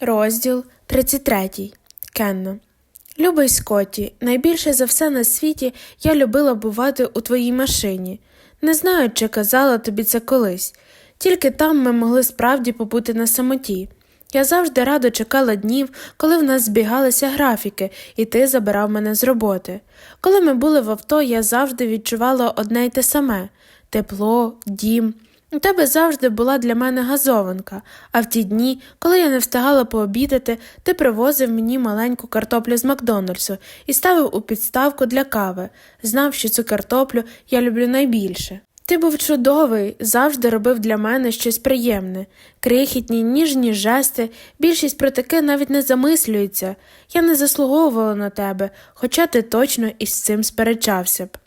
Розділ 33. Кенна. Любий Скотті, найбільше за все на світі я любила бувати у твоїй машині. Не знаю, чи казала тобі це колись. Тільки там ми могли справді побути на самоті. Я завжди радо чекала днів, коли в нас збігалися графіки, і ти забирав мене з роботи. Коли ми були в авто, я завжди відчувала одне й те саме тепло, дім. У тебе завжди була для мене газованка, а в ті дні, коли я не встигала пообідати, ти привозив мені маленьку картоплю з Макдональдсу і ставив у підставку для кави, знав, що цю картоплю я люблю найбільше. Ти був чудовий, завжди робив для мене щось приємне, крихітні, ніжні жести, більшість про таке навіть не замислюється. Я не заслуговувала на тебе, хоча ти точно із цим сперечався б.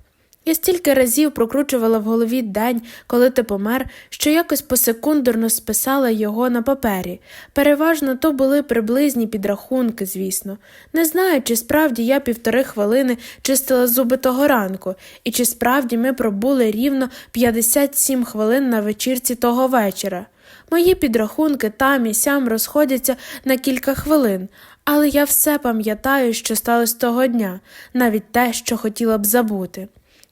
Я стільки разів прокручувала в голові день, коли ти помер, що якось посекундерно списала його на папері. Переважно то були приблизні підрахунки, звісно. Не знаю, чи справді я півтори хвилини чистила зуби того ранку, і чи справді ми пробули рівно 57 хвилин на вечірці того вечора. Мої підрахунки там і сям розходяться на кілька хвилин, але я все пам'ятаю, що сталося того дня, навіть те, що хотіла б забути.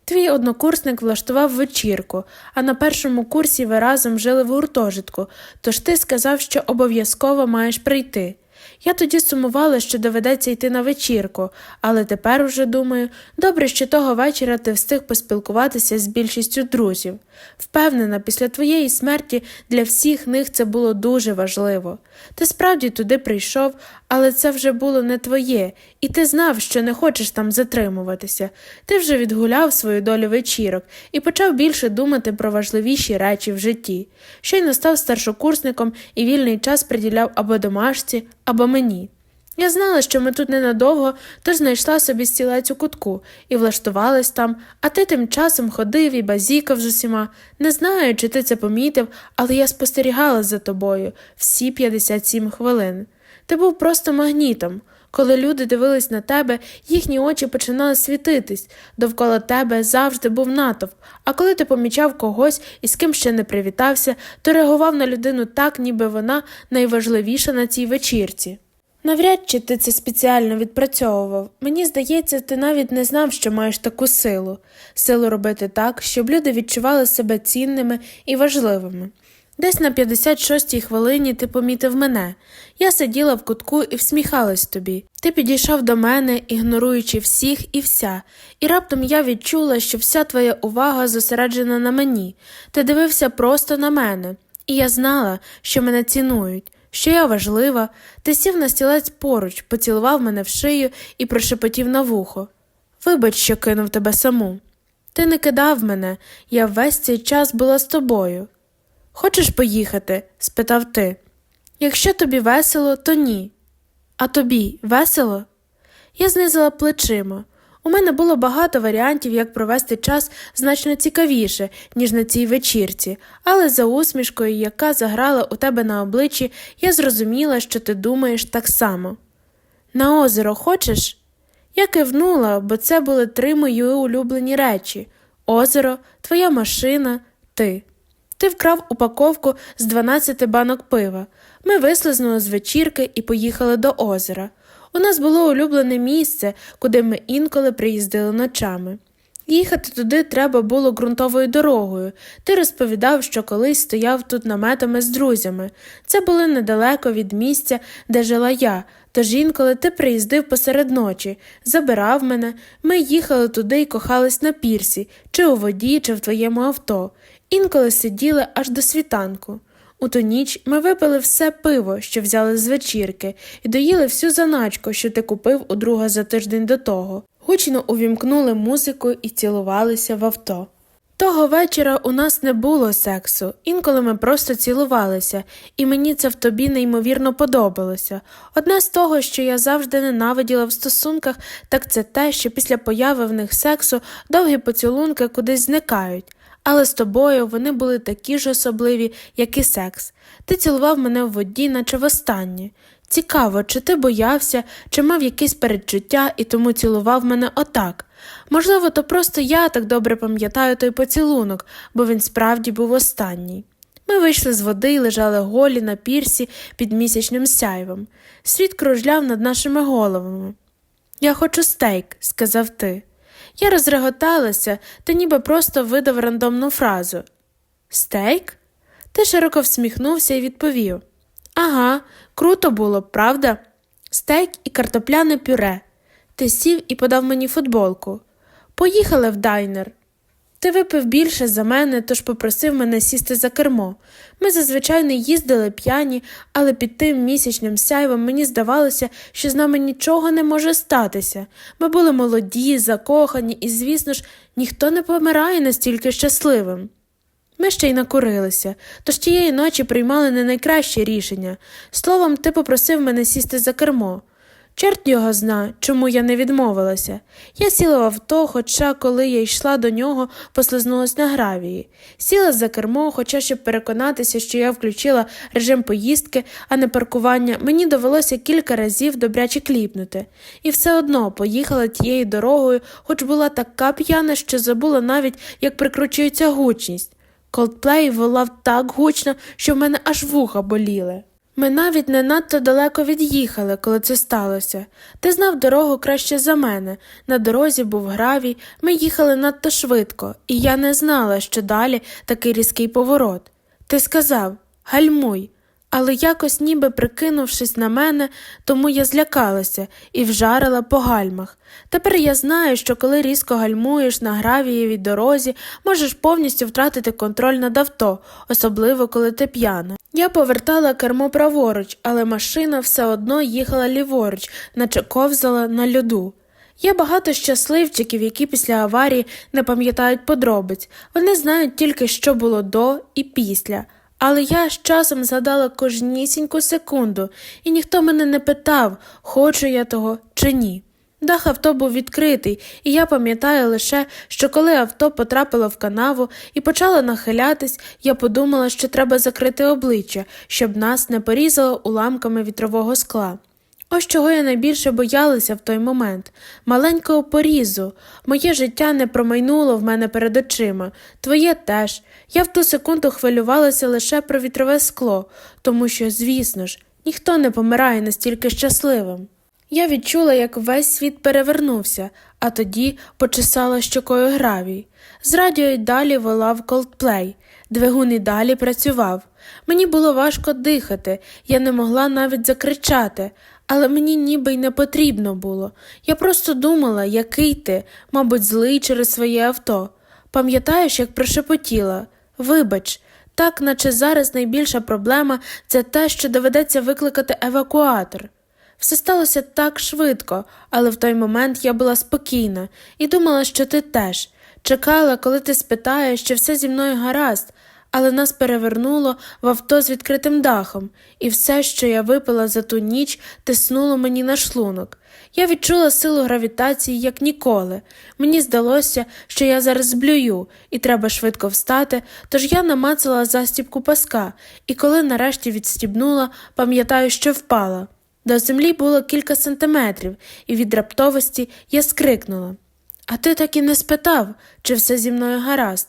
Твій однокурсник влаштував вечірку, а на першому курсі ви разом жили в гуртожитку, тож ти сказав, що обов'язково маєш прийти. Я тоді сумувала, що доведеться йти на вечірку, але тепер уже думаю, добре, що того вечора ти встиг поспілкуватися з більшістю друзів. Впевнена, після твоєї смерті для всіх них це було дуже важливо. Ти справді туди прийшов, але це вже було не твоє, і ти знав, що не хочеш там затримуватися. Ти вже відгуляв свою долю вечірок і почав більше думати про важливіші речі в житті. Щойно став старшокурсником і вільний час приділяв або домашці, або мені. Я знала, що ми тут ненадовго, тож знайшла собі стілець у кутку і влаштувалась там, а ти тим часом ходив і базікав з усіма. Не знаю, чи ти це помітив, але я спостерігала за тобою всі 57 хвилин. Ти був просто магнітом. Коли люди дивились на тебе, їхні очі починали світитись, довкола тебе завжди був натовп, а коли ти помічав когось і з ким ще не привітався, то реагував на людину так, ніби вона найважливіша на цій вечірці. Навряд чи ти це спеціально відпрацьовував. Мені здається, ти навіть не знав, що маєш таку силу силу робити так, щоб люди відчували себе цінними і важливими. Десь на 56-й хвилині ти помітив мене. Я сиділа в кутку і всміхалась тобі. Ти підійшов до мене, ігноруючи всіх і вся, і раптом я відчула, що вся твоя увага зосереджена на мені. Ти дивився просто на мене, і я знала, що мене цінують що я важлива, ти сів на стілець поруч, поцілував мене в шию і прошепотів на вухо. Вибач, що кинув тебе саму. Ти не кидав мене, я весь цей час була з тобою. Хочеш поїхати? спитав ти. Якщо тобі весело, то ні. А тобі весело? Я знизила плечима. У мене було багато варіантів, як провести час значно цікавіше, ніж на цій вечірці, але за усмішкою, яка заграла у тебе на обличчі, я зрозуміла, що ти думаєш так само. На озеро хочеш? Я кивнула, бо це були три мої улюблені речі озеро, твоя машина, ти. Ти вкрав упаковку з 12 банок пива. Ми вислизнули з вечірки і поїхали до озера. У нас було улюблене місце, куди ми інколи приїздили ночами. Їхати туди треба було ґрунтовою дорогою. Ти розповідав, що колись стояв тут наметами з друзями. Це було недалеко від місця, де жила я, тож інколи ти приїздив посеред ночі, забирав мене, ми їхали туди і кохались на пірсі, чи у воді, чи в твоєму авто. Інколи сиділи аж до світанку. У ту ніч ми випили все пиво, що взяли з вечірки, і доїли всю заначку, що ти купив у друга за тиждень до того. Гучно увімкнули музику і цілувалися в авто. Того вечора у нас не було сексу, інколи ми просто цілувалися, і мені це в тобі неймовірно подобалося. Одне з того, що я завжди ненавиділа в стосунках, так це те, що після появи в них сексу довгі поцілунки кудись зникають але з тобою вони були такі ж особливі, як і секс. Ти цілував мене в воді, наче востаннє. Цікаво, чи ти боявся, чи мав якесь передчуття і тому цілував мене отак. Можливо, то просто я так добре пам'ятаю той поцілунок, бо він справді був останній. Ми вийшли з води і лежали голі на пірсі під місячним сяйвом. Світ кружляв над нашими головами. Я хочу стейк, сказав ти. Я розреготалася, та ніби просто видав рандомну фразу. Стейк? Ти широко всміхнувся і відповів Ага, круто було, правда? Стейк і картопляне пюре. Ти сів і подав мені футболку. Поїхали в дайнер. Ти випив більше за мене, тож попросив мене сісти за кермо. Ми зазвичай не їздили п'яні, але під тим місячним сяйвом мені здавалося, що з нами нічого не може статися. Ми були молоді, закохані, і, звісно ж, ніхто не помирає настільки щасливим. Ми ще й накурилися, тож тієї ночі приймали не найкраще рішення. Словом, ти попросив мене сісти за кермо. Чорт його зна, чому я не відмовилася. Я сіла в авто, хоча, коли я йшла до нього, послизнулась на гравії. Сіла за кермо, хоча, щоб переконатися, що я включила режим поїздки, а не паркування, мені довелося кілька разів добряче кліпнути. І все одно поїхала тією дорогою, хоч була така п'яна, що забула навіть, як прикручується гучність. Колдплей волав так гучно, що в мене аж вуха боліли. Ми навіть не надто далеко від'їхали, коли це сталося. Ти знав дорогу краще за мене. На дорозі був гравій, ми їхали надто швидко, і я не знала, що далі такий різкий поворот. Ти сказав гальмуй, але якось ніби прикинувшись на мене, тому я злякалася і вжарила по гальмах. Тепер я знаю, що коли різко гальмуєш на гравієвій дорозі, можеш повністю втратити контроль над авто, особливо коли ти п'яна. Я повертала кермо праворуч, але машина все одно їхала ліворуч, наче ковзала на льоду. Є багато щасливчиків, які після аварії не пам'ятають подробиць. Вони знають тільки, що було до і після. Але я з часом згадала кожнісіньку секунду, і ніхто мене не питав, хочу я того чи ні. Дах авто був відкритий, і я пам'ятаю лише, що коли авто потрапило в канаву і почало нахилятись, я подумала, що треба закрити обличчя, щоб нас не порізало уламками вітрового скла. Ось чого я найбільше боялася в той момент маленького порізу. Моє життя не промайнуло в мене перед очима, твоє теж. Я в ту секунду хвилювалася лише про вітрове скло, тому що, звісно ж, ніхто не помирає настільки щасливим. Я відчула, як весь світ перевернувся, а тоді почесала щокою гравій. З радіо й далі волав колдплей. Двигун і далі працював. Мені було важко дихати, я не могла навіть закричати, але мені ніби й не потрібно було. Я просто думала, який ти, мабуть, злий через своє авто. Пам'ятаєш, як прошепотіла Вибач, так наче зараз найбільша проблема це те, що доведеться викликати евакуатор. Все сталося так швидко, але в той момент я була спокійна і думала, що ти теж. Чекала, коли ти спитаєш, чи все зі мною гаразд, але нас перевернуло в авто з відкритим дахом, і все, що я випила за ту ніч, тиснуло мені на шлунок. Я відчула силу гравітації, як ніколи. Мені здалося, що я зараз зблюю, і треба швидко встати, тож я намацала застібку паска, і коли нарешті відстібнула, пам'ятаю, що впала. До землі було кілька сантиметрів, і від раптовості я скрикнула. А ти так і не спитав, чи все зі мною гаразд.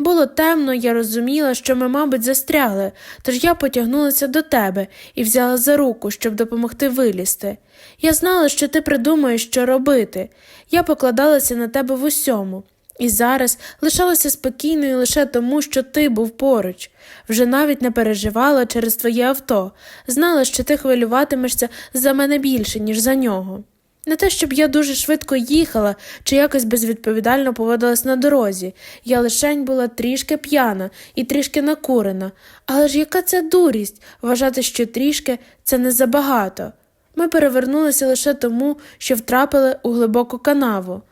Було темно, я розуміла, що ми, мабуть, застрягли, тож я потягнулася до тебе і взяла за руку, щоб допомогти вилізти. Я знала, що ти придумаєш, що робити. Я покладалася на тебе в усьому, і зараз лишалася спокійною лише тому, що ти був поруч. Вже навіть не переживала через твоє авто, знала, що ти хвилюватимешся за мене більше, ніж за нього. Не те, щоб я дуже швидко їхала чи якось безвідповідально поводилась на дорозі, я лишень була трішки п'яна і трішки накурена, але ж яка це дурість вважати, що трішки це не забагато. Ми перевернулися лише тому, що втрапили у глибоку канаву.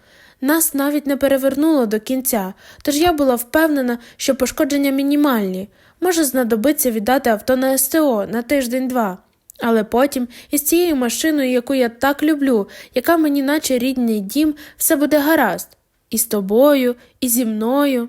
Нас навіть не перевернуло до кінця, тож я була впевнена, що пошкодження мінімальні, може знадобиться віддати авто на СТО на тиждень-два. Але потім із цією машиною, яку я так люблю, яка мені, наче рідний дім, все буде гаразд. І з тобою, і зі мною.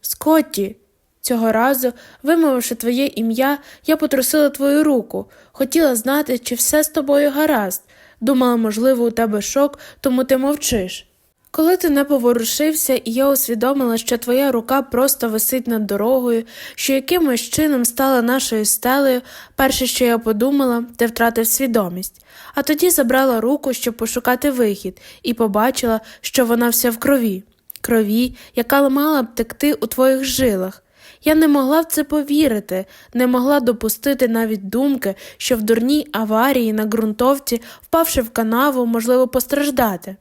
Скотті, цього разу, вимовивши твоє ім'я, я потрусила твою руку, хотіла знати, чи все з тобою гаразд. Думала, можливо, у тебе шок, тому ти мовчиш. Коли ти не поворушився, і я усвідомила, що твоя рука просто висить над дорогою, що якимось чином стала нашою стелею, перше, що я подумала, ти втратив свідомість. А тоді забрала руку, щоб пошукати вихід, і побачила, що вона вся в крові, крові, яка мала б текти у твоїх жилах. Я не могла в це повірити, не могла допустити навіть думки, що в дурній аварії на ґрунтовці, впавши в канаву, можливо постраждати.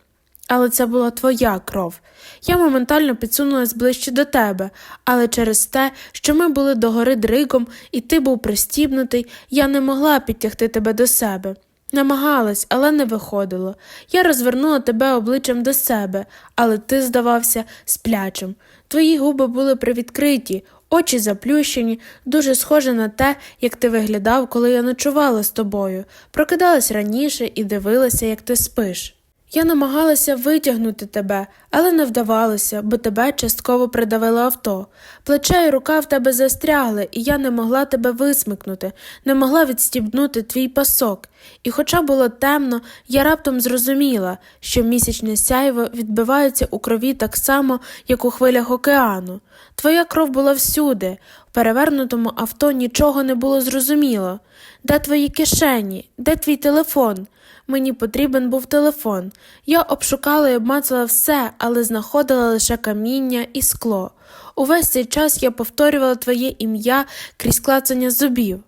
Але це була твоя кров. Я моментально підсунулась ближче до тебе, але через те, що ми були догори дригом, і ти був пристібнутий, я не могла підтягти тебе до себе. Намагалась, але не виходило. Я розвернула тебе обличчям до себе, але ти здавався сплячим. Твої губи були привідкриті, очі заплющені, дуже схоже на те, як ти виглядав, коли я ночувала з тобою, прокидалась раніше і дивилася, як ти спиш. Я намагалася витягнути тебе, але не вдавалося, бо тебе частково придавило авто. Плече і рука в тебе застрягли, і я не могла тебе висмикнути, не могла відстібнути твій пасок. І хоча було темно, я раптом зрозуміла, що місячне сяйво відбивається у крові так само, як у хвилях океану. Твоя кров була всюди, перевернутому авто нічого не було зрозуміло. Де твої кишені? Де твій телефон? Мені потрібен був телефон. Я обшукала і обмацала все, але знаходила лише каміння і скло. Увесь цей час я повторювала твоє ім'я крізь клацання зубів.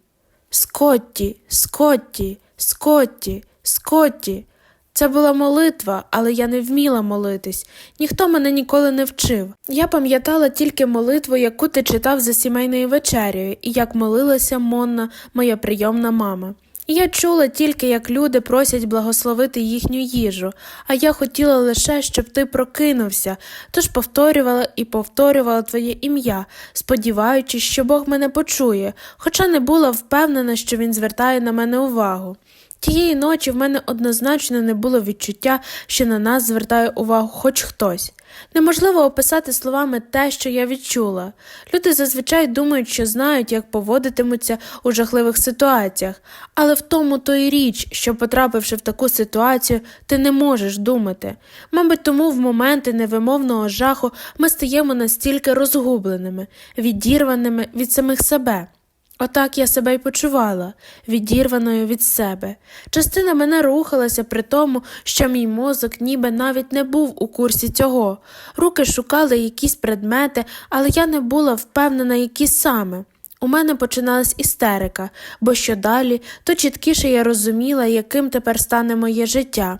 Скотті, Скотті, Скотті, Скотті. Це була молитва, але я не вміла молитись. Ніхто мене ніколи не вчив. Я пам'ятала тільки молитву, яку ти читав за сімейною вечерею, і як молилася Монна, моя прийомна мама. І я чула тільки, як люди просять благословити їхню їжу, а я хотіла лише, щоб ти прокинувся, тож повторювала і повторювала твоє ім'я, сподіваючись, що Бог мене почує, хоча не була впевнена, що він звертає на мене увагу. Тієї ночі в мене однозначно не було відчуття, що на нас звертає увагу хоч хтось. Неможливо описати словами те, що я відчула. Люди зазвичай думають, що знають, як поводитимуться у жахливих ситуаціях, але в тому то й річ, що, потрапивши в таку ситуацію, ти не можеш думати. Мабуть, тому в моменти невимовного жаху ми стаємо настільки розгубленими, відірваними від самих себе. Отак я себе й почувала, відірваною від себе. Частина мене рухалася при тому, що мій мозок ніби навіть не був у курсі цього. Руки шукали якісь предмети, але я не була впевнена, які саме. У мене починалась істерика, бо що далі, то чіткіше я розуміла, яким тепер стане моє життя.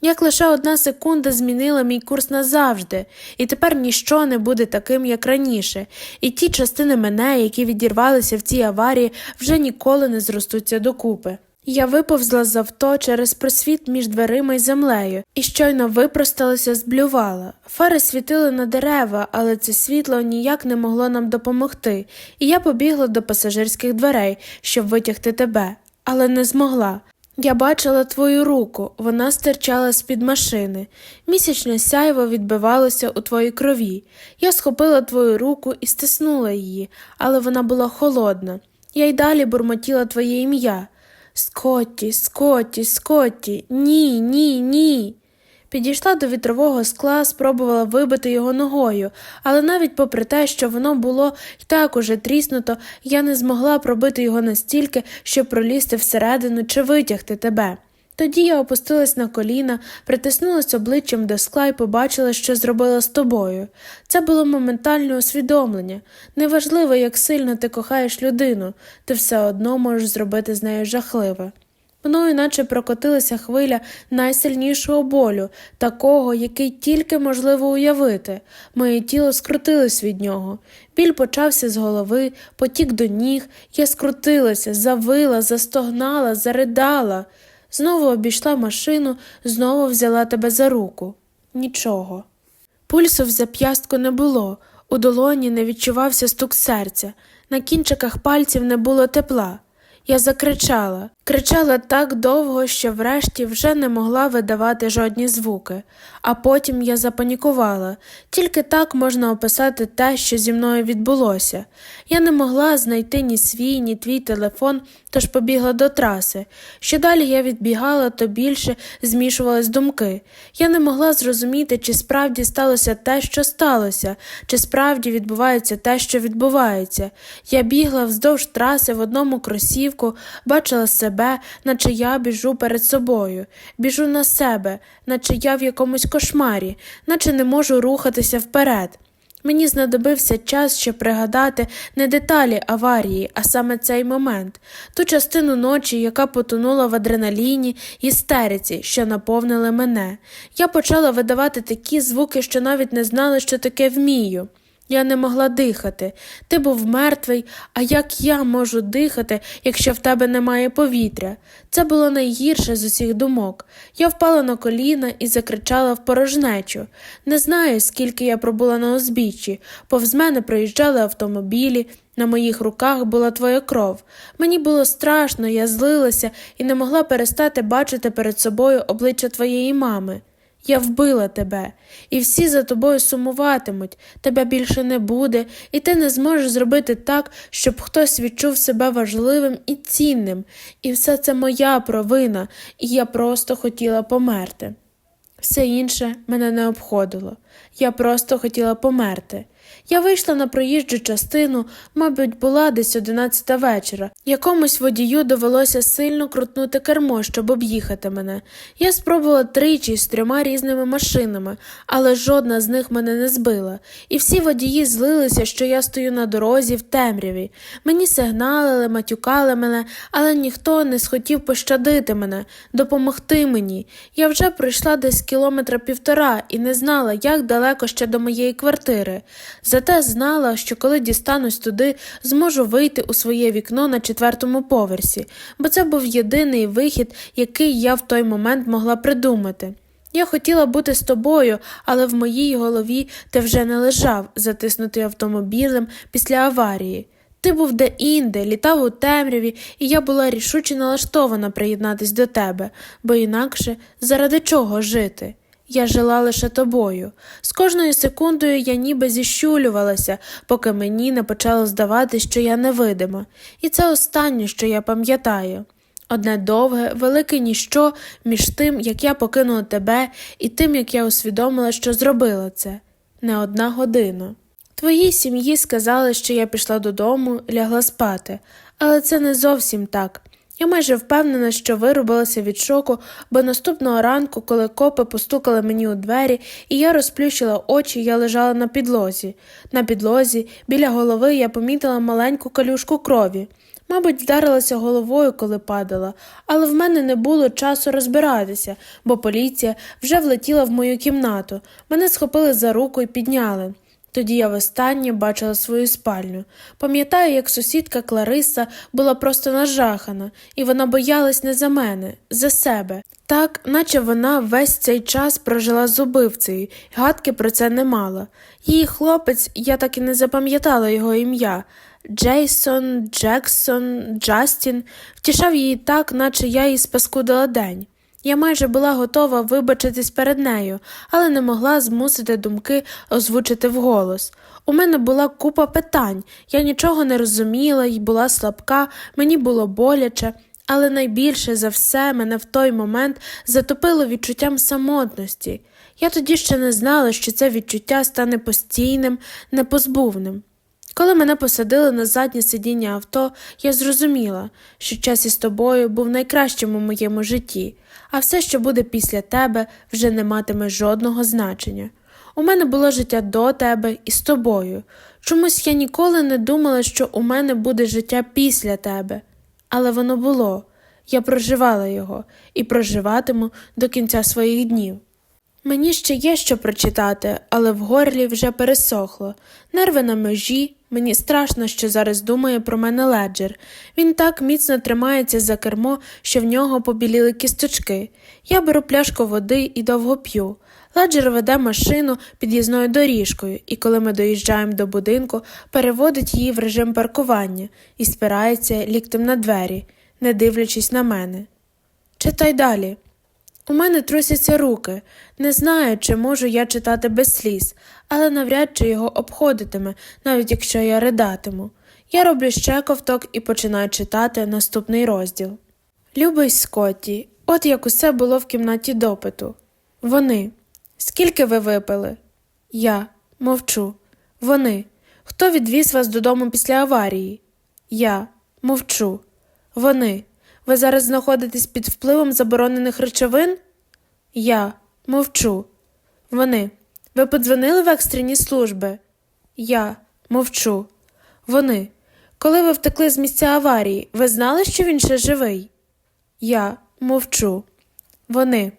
Як лише одна секунда змінила мій курс назавжди, і тепер ніщо не буде таким, як раніше, і ті частини мене, які відірвалися в цій аварії, вже ніколи не зростуться докупи. Я виповзла з авто через просвіт між дверима й землею і щойно випросталася, зблювала. Фари світили на дерева, але це світло ніяк не могло нам допомогти, і я побігла до пасажирських дверей, щоб витягти тебе, але не змогла. Я бачила твою руку, вона стирчала з-під машини. Місячне сяйво відбивалося у твоїй крові. Я схопила твою руку і стиснула її, але вона була холодна. Я й далі бурмотіла твоє ім'я. Скотті, Скотті, Скотті, ні, ні, ні. Підійшла до вітрового скла, спробувала вибити його ногою, але навіть попри те, що воно було й так уже тріснуто, я не змогла пробити його настільки, щоб пролізти всередину чи витягти тебе. Тоді я опустилась на коліна, притиснулась обличчям до скла і побачила, що зробила з тобою. Це було моментальне усвідомлення. Неважливо, як сильно ти кохаєш людину, ти все одно можеш зробити з нею жахливе. Мною наче прокотилася хвиля найсильнішого болю, такого, який тільки можливо уявити. Моє тіло скрутилось від нього. Біль почався з голови, потік до ніг, я скрутилася, завила, застогнала, заридала. Знову обійшла машину, знову взяла тебе за руку. Нічого. Пульсу в зап'ястку не було, у долоні не відчувався стук серця, на кінчиках пальців не було тепла. Я закричала. Кричала так довго, що врешті вже не могла видавати жодні звуки, а потім я запанікувала. Тільки так можна описати те, що зі мною відбулося. Я не могла знайти ні свій, ні твій телефон, тож побігла до траси. Що далі я відбігала, то більше змішувались думки. Я не могла зрозуміти, чи справді сталося те, що сталося, чи справді відбувається те, що відбувається. Я бігла вздовж траси в одному кросівку, бачила себе, наче я біжу перед собою, біжу на себе, наче я в якомусь кошмарі, наче не можу рухатися вперед. Мені знадобився час, щоб пригадати не деталі аварії, а саме цей момент, ту частину ночі, яка потонула в адреналіні істериці, що наповнили мене. Я почала видавати такі звуки, що навіть не знала, що таке вмію. Я не могла дихати. Ти був мертвий, а як я можу дихати, якщо в тебе немає повітря? Це було найгірше з усіх думок. Я впала на коліна і закричала в порожнечу. Не знаю, скільки я пробула на узбіччі, повз мене проїжджали автомобілі. На моїх руках була твоя кров. Мені було страшно, я злилася і не могла перестати бачити перед собою обличчя твоєї мами. Я вбила тебе, і всі за тобою сумуватимуть, тебе більше не буде, і ти не зможеш зробити так, щоб хтось відчув себе важливим і цінним, і все це моя провина, і я просто хотіла померти. Все інше мене не обходило. Я просто хотіла померти. Я вийшла на проїжджу частину, мабуть, була десь одинадцята вечора. Якомусь водію довелося сильно крутнути кермо, щоб об'їхати мене. Я спробувала тричі з трьома різними машинами, але жодна з них мене не збила. І всі водії злилися, що я стою на дорозі в темряві. Мені сигналили, матюкали мене, але ніхто не схотів пощадити мене, допомогти мені. Я вже пройшла десь кілометра півтора і не знала, як далеко ще до моєї квартири. Зате знала, що коли дістанусь туди, зможу вийти у своє вікно на четвертому поверсі, бо це був єдиний вихід, який я в той момент могла придумати. Я хотіла бути з тобою, але в моїй голові ти вже не лежав, затиснутий автомобілем після аварії. Ти був де-інде, літав у темряві, і я була рішуче налаштована приєднатись до тебе, бо інакше заради чого жити? Я жила лише тобою. З кожною секундою я ніби зіщулювалася, поки мені не почало здавати, що я невидима, і це останнє, що я пам'ятаю. Одне довге, велике ніщо між тим, як я покинула тебе, і тим, як я усвідомила, що зробила це не одна година. Твоїй сім'ї сказали, що я пішла додому, лягла спати, але це не зовсім так. Я майже впевнена, що вирубилася від шоку, бо наступного ранку, коли копи постукали мені у двері, і я розплющила очі, я лежала на підлозі. На підлозі, біля голови, я помітила маленьку калюшку крові. Мабуть, вдарилася головою, коли падала, але в мене не було часу розбиратися, бо поліція вже влетіла в мою кімнату. Мене схопили за руку і підняли. Тоді я востаннє бачила свою спальню. Пам'ятаю, як сусідка Клариса була просто нажахана, і вона боялась не за мене, за себе. Так, наче вона весь цей час прожила з убивцею, гадки про це не мала. Її хлопець, я так і не запам'ятала його ім'я. Джейсон, Джексон, Джастін втішав її так, наче я їй спаскудила день. Я майже була готова вибачитись перед нею, але не могла змусити думки озвучити вголос. У мене була купа питань, я нічого не розуміла і була слабка, мені було боляче, але найбільше за все мене в той момент затопило відчуттям самотності. Я тоді ще не знала, що це відчуття стане постійним, непозбувним. Коли мене посадили на заднє сидіння авто, я зрозуміла, що час із тобою був найкращим у моєму житті, а все, що буде після тебе, вже не матиме жодного значення. У мене було життя до тебе і з тобою. Чомусь я ніколи не думала, що у мене буде життя після тебе, але воно було. Я проживала його і проживатиму до кінця своїх днів. Мені ще є що прочитати, але в горлі вже пересохло. Нерви на межі. Мені страшно, що зараз думає про мене леджер. Він так міцно тримається за кермо, що в нього побіліли кісточки. Я беру пляшку води і довго п'ю. Леджер веде машину під'їзною доріжкою, і коли ми доїжджаємо до будинку, переводить її в режим паркування і спирається ліктем на двері. не дивлячись на мене. Читай далі. У мене трусяться руки. Не знаю, чи можу я читати без сліз, але навряд чи його обходитиме, навіть якщо я ридатиму. Я роблю ще ковток і починаю читати наступний розділ. Любий Скотті, от як усе було в кімнаті допиту. Вони. Скільки ви випили? Я мовчу. Вони. Хто відвіз вас додому після аварії? Я мовчу. Вони. Ви зараз знаходитесь під впливом заборонених речовин? Я мовчу. Вони. Ви подзвонили в екстрені служби? Я мовчу. Вони. Коли ви втекли з місця аварії, ви знали, що він ще живий? Я мовчу. Вони.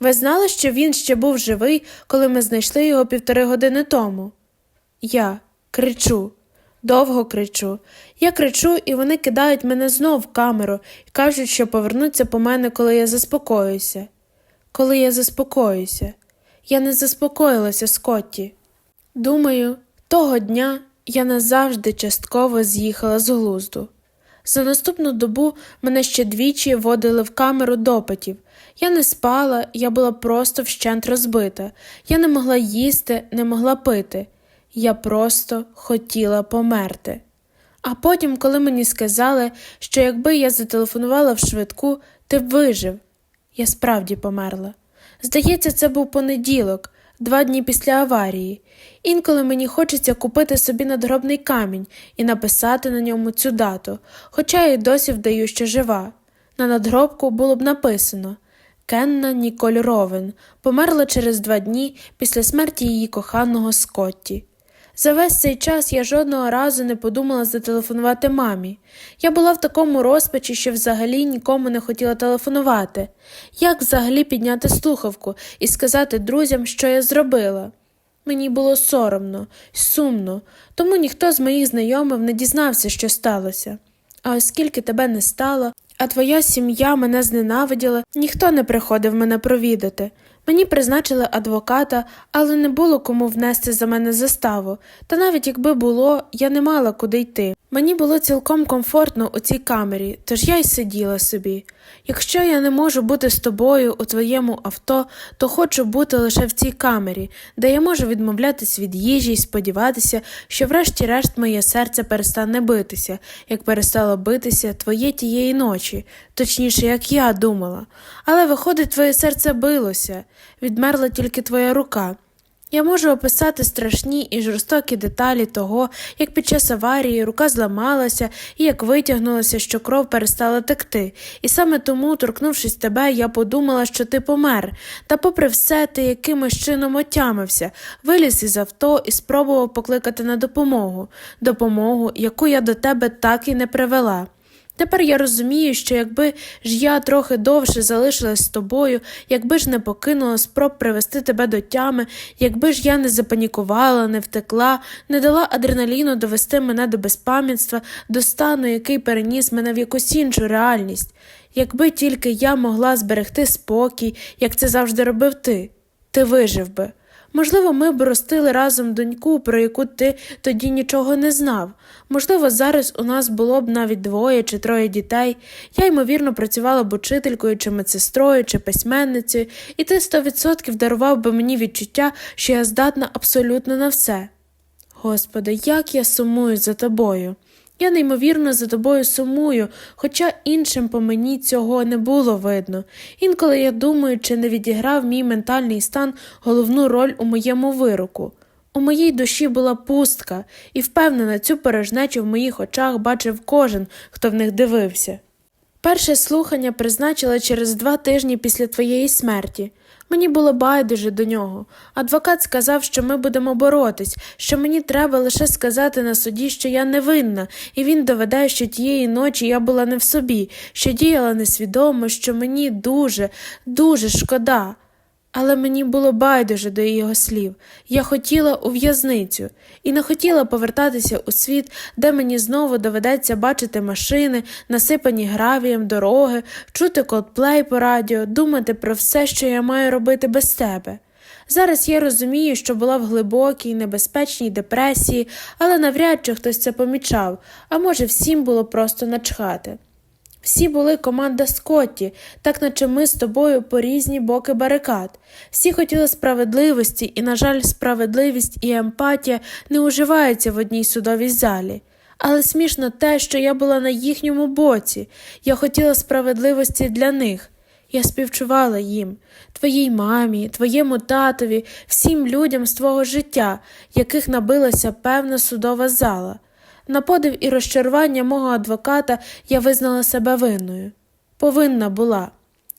Ви знали, що він ще був живий, коли ми знайшли його півтори години тому? Я кричу, довго кричу. Я кричу, і вони кидають мене знов в камеру і кажуть, що повернуться по мене, коли я заспокоюся. Коли я заспокоюся. Я не заспокоїлася, Скотті. Думаю, того дня я назавжди частково з'їхала з глузду. За наступну добу мене ще двічі водили в камеру допитів. Я не спала, я була просто вщент розбита. Я не могла їсти, не могла пити. Я просто хотіла померти. А потім, коли мені сказали, що якби я зателефонувала в швидку, ти б вижив, я справді померла. Здається, це був понеділок, два дні після аварії. Інколи мені хочеться купити собі надгробний камінь і написати на ньому цю дату, хоча я й досі вдаю, що жива. На надгробку було б написано Кенна Ніколь Ровен померла через два дні після смерті її коханого Скотті. За весь цей час я жодного разу не подумала зателефонувати мамі. Я була в такому розпачі, що взагалі нікому не хотіла телефонувати. Як взагалі підняти слухавку і сказати друзям, що я зробила? Мені було соромно сумно, тому ніхто з моїх знайомих не дізнався, що сталося. А оскільки тебе не стало, а твоя сім'я мене зненавиділа, ніхто не приходив мене провідати. Мені призначили адвоката, але не було кому внести за мене заставу, та навіть якби було, я не мала куди йти. Мені було цілком комфортно у цій камері, тож я й сиділа собі. Якщо я не можу бути з тобою у твоєму авто, то хочу бути лише в цій камері, де я можу відмовлятись від їжі і сподіватися, що врешті-решт моє серце перестане битися, як перестало битися твоє тієї ночі, точніше, як я думала. Але, виходить, твоє серце билося, відмерла тільки твоя рука. Я можу описати страшні і жорстокі деталі того, як під час аварії рука зламалася і як витягнулася, що кров перестала текти, і саме тому, торкнувшись тебе, я подумала, що ти помер, та, попри все, ти якимось чином отямився, виліз із авто і спробував покликати на допомогу, допомогу, яку я до тебе так і не привела. Тепер я розумію, що якби ж я трохи довше залишилась з тобою, якби ж не покинула спроб привести тебе до тями, якби ж я не запанікувала, не втекла, не дала адреналіну довести мене до безпам'ятства, до стану, який переніс мене в якусь іншу реальність, якби тільки я могла зберегти спокій, як це завжди робив ти, ти вижив би. Можливо, ми б ростили разом доньку, про яку ти тоді нічого не знав. Можливо, зараз у нас було б навіть двоє чи троє дітей. Я, ймовірно, працювала б учителькою, чи медсестрою, чи письменницею, і ти сто відсотків дарував би мені відчуття, що я здатна абсолютно на все. Господи, як я сумую за тобою. Я неймовірно за тобою сумую, хоча іншим по мені цього не було видно. Інколи я думаю, чи не відіграв мій ментальний стан головну роль у моєму вироку. У моїй душі була пустка, і впевнена, цю порожнечу в моїх очах бачив кожен, хто в них дивився. Перше слухання призначили через два тижні після твоєї смерті. Мені було байдуже до нього. Адвокат сказав, що ми будемо боротись, що мені треба лише сказати на суді, що я невинна, і він доведе, що тієї ночі я була не в собі, що діяла несвідомо, що мені дуже, дуже шкода. Але мені було байдуже до його слів. Я хотіла у в'язницю і не хотіла повертатися у світ, де мені знову доведеться бачити машини, насипані гравієм дороги, чути колдплей по радіо, думати про все, що я маю робити без тебе. Зараз я розумію, що була в глибокій, небезпечній депресії, але навряд чи хтось це помічав, а може, всім було просто начхати. Всі були команда Скотті, так наче ми з тобою по різні боки барикад. Всі хотіли справедливості, і, на жаль, справедливість і емпатія не уживаються в одній судовій залі. Але смішно те, що я була на їхньому боці. Я хотіла справедливості для них. Я співчувала їм, твоїй мамі, твоєму татові, всім людям з твого життя, яких набилася певна судова зала. На подив і розчарування мого адвоката я визнала себе винною. Повинна була.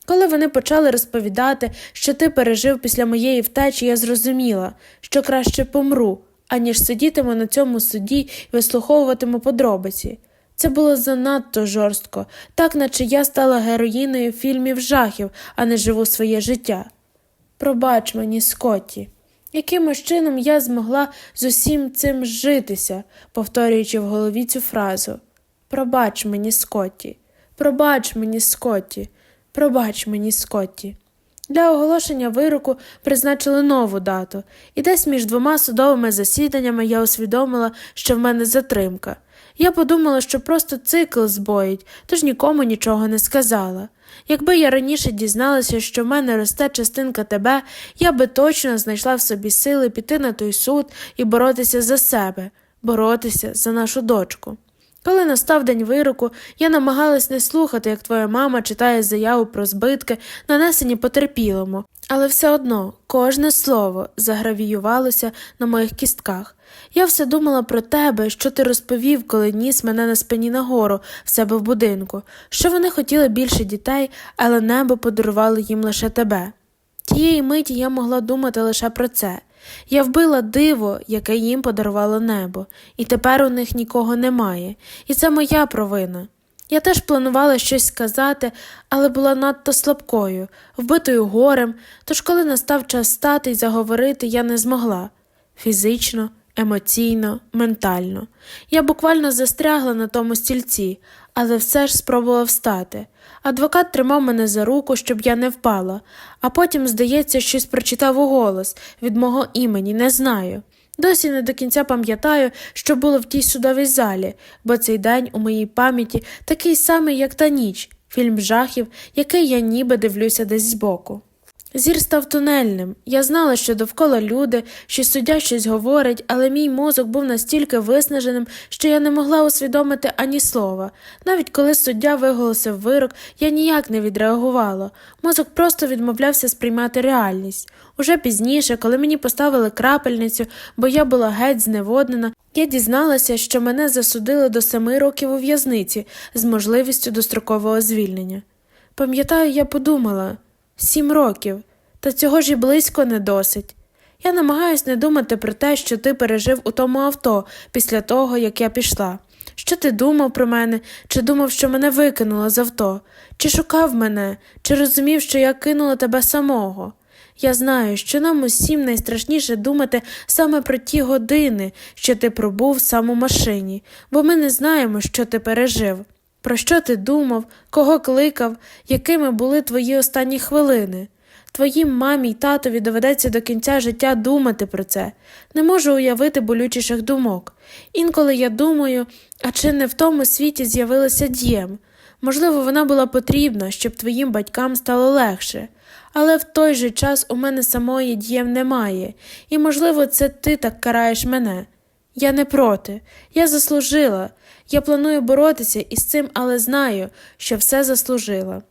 Коли вони почали розповідати, що ти пережив після моєї втечі, я зрозуміла, що краще помру, аніж сидітиму на цьому суді і вислуховуватиму подробиці. Це було занадто жорстко, так наче я стала героїною фільмів жахів, а не живу своє життя. Пробач мені, Скотті. Якимось чином я змогла з усім цим житися, повторюючи в голові цю фразу. Пробач мені, Скотті, пробач мені, Скотті, пробач мені, Скотті. Для оголошення вироку призначили нову дату, і десь між двома судовими засіданнями я усвідомила, що в мене затримка. Я подумала, що просто цикл збоїть, тож нікому нічого не сказала. Якби я раніше дізналася, що в мене росте частинка тебе, я би точно знайшла в собі сили піти на той суд і боротися за себе, боротися за нашу дочку. Коли настав день вироку, я намагалась не слухати, як твоя мама читає заяву про збитки, нанесені потерпілому, але все одно кожне слово загравіювалося на моїх кістках. Я все думала про тебе, що ти розповів, коли ніс мене на спині нагору в себе в будинку, що вони хотіли більше дітей, але небо подарувало їм лише тебе. Тієї миті я могла думати лише про це. Я вбила диво, яке їм подарувало небо, і тепер у них нікого немає, і це моя провина. Я теж планувала щось сказати, але була надто слабкою, вбитою горем, тож коли настав час стати і заговорити, я не змогла фізично, емоційно, ментально. Я буквально застрягла на тому стільці, але все ж спробувала встати. Адвокат тримав мене за руку, щоб я не впала, а потім, здається, щось прочитав у голос від мого імені, не знаю. Досі не до кінця пам'ятаю, що було в тій судовій залі, бо цей день у моїй пам'яті такий самий, як та ніч, фільм жахів, який я ніби дивлюся десь збоку. Зір став тунельним. Я знала, що довкола люди, що суддя щось говорить, але мій мозок був настільки виснаженим, що я не могла усвідомити ані слова. Навіть коли суддя виголосив вирок, я ніяк не відреагувала. Мозок просто відмовлявся сприймати реальність. Уже пізніше, коли мені поставили крапельницю, бо я була геть зневоднена, я дізналася, що мене засудили до семи років у в'язниці з можливістю дострокового звільнення. Пам'ятаю, я подумала. Сім років, та цього ж і близько не досить. Я намагаюсь не думати про те, що ти пережив у тому авто після того, як я пішла. Що ти думав про мене, чи думав, що мене викинуло з авто, чи шукав мене, чи розумів, що я кинула тебе самого? Я знаю, що нам усім найстрашніше думати саме про ті години, що ти пробув сам у машині, бо ми не знаємо, що ти пережив. Про що ти думав, кого кликав, якими були твої останні хвилини? Твоїм мамі й татові доведеться до кінця життя думати про це. Не можу уявити болючіших думок. Інколи я думаю, а чи не в тому світі з'явилася дієм? Можливо, вона була потрібна, щоб твоїм батькам стало легше. Але в той же час у мене самої дієм немає, і, можливо, це ти так караєш мене. Я не проти, я заслужила. Я планую боротися із цим, але знаю, що все заслужила.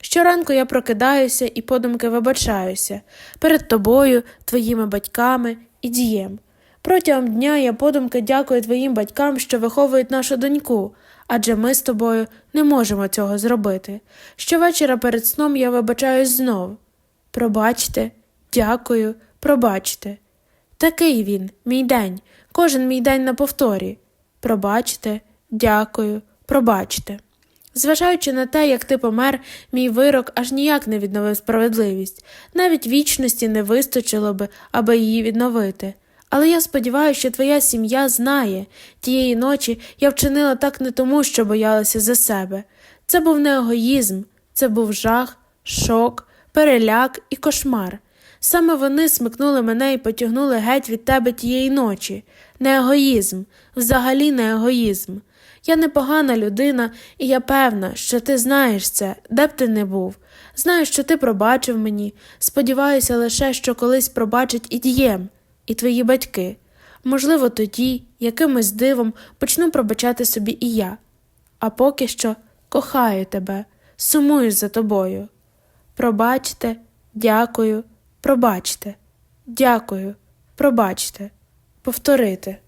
Щоранку я прокидаюся і подумки вибачаюся перед тобою, твоїми батьками і дієм. Протягом дня я подумки дякую твоїм батькам, що виховують нашу доньку, адже ми з тобою не можемо цього зробити. Щовечора перед сном я вибачаюсь знов. Пробачте, дякую, пробачте. Такий він, мій день, кожен мій день на повторі. Пробачте, дякую, пробачте. Зважаючи на те, як ти помер, мій вирок аж ніяк не відновив справедливість, навіть вічності не вистачило би, аби її відновити. Але я сподіваюся, що твоя сім'я знає тієї ночі я вчинила так не тому, що боялася за себе. Це був не егоїзм, це був жах, шок, переляк і кошмар. Саме вони смикнули мене і потягнули геть від тебе тієї ночі. Не егоїзм, взагалі не егоїзм. Я непогана людина, і я певна, що ти знаєш це, де б ти не був. Знаю, що ти пробачив мені. Сподіваюся лише, що колись пробачить і дієм, і твої батьки. Можливо, тоді, якимось дивом, почну пробачати собі і я. А поки що кохаю тебе, сумую за тобою. Пробачте, дякую, пробачте, дякую, пробачте, повторити.